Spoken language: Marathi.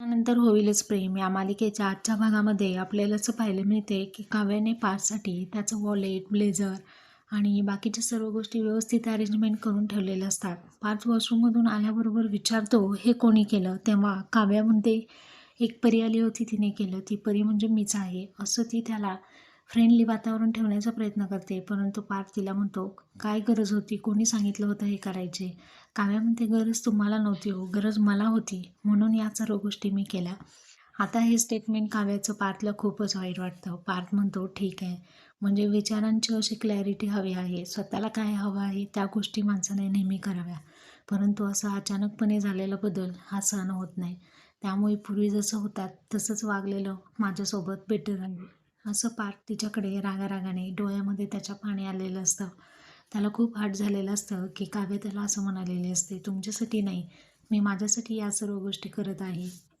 त्यानंतर होईलच प्रेम. या मालिकेच्या आजच्या भागामध्ये आपल्याला असं पाहायला मिळते की काव्याने पार्टसाठी त्याचं वॉलेट ब्लेझर आणि बाकीच्या सर्व गोष्टी व्यवस्थित अरेंजमेंट करून ठेवलेल्या असतात. पाच वॉशरूममधून आल्याबरोबर विचारतो हे कोणी केलं? तेव्हा काव्या म्हणते एक परी आली होती तिने केलं. ती परी म्हणजे मीच आहे. असं ती त्याला फ्रेंडली वातावरण ठेवण्याचा प्रयत्न करते परंतु पार्थ तिला म्हणतो काय गरज होती? कोणी सांगितलं होतं हे करायचे? काव्या म्हणते गरज तुम्हाला नव्हती हो गरज मला होती. म्हणून या सर्व गोष्टी मी केल्या. आता हे स्टेटमेंट काव्याचं पार्थला खूपच वाईट वाटतं. पार्थ म्हणतो ठीक आहे. म्हणजे विचारांची अशी क्लॅरिटी हवी आहे. स्वतःला काय हवं आहे त्या गोष्टी माणसाने नेहमी कराव्या. परंतु असा अचानकपणे झालेला बदल हा सहन होत नाही. त्यामुळे पूर्वी जसं होतात तसंच वागलेलं माझ्यासोबत बेटर आहे. असं पार्थ तिच्याकडे रागारागाने डोळ्यामध्ये त्याच्या पाणी आलेलं असतं. त्याला खूप हाट झालेलं असतं की काव्य त्याला असं म्हणालेली असते तुमच्यासाठी नाही मी माझ्यासाठी या सर्व गोष्टी करत आहे.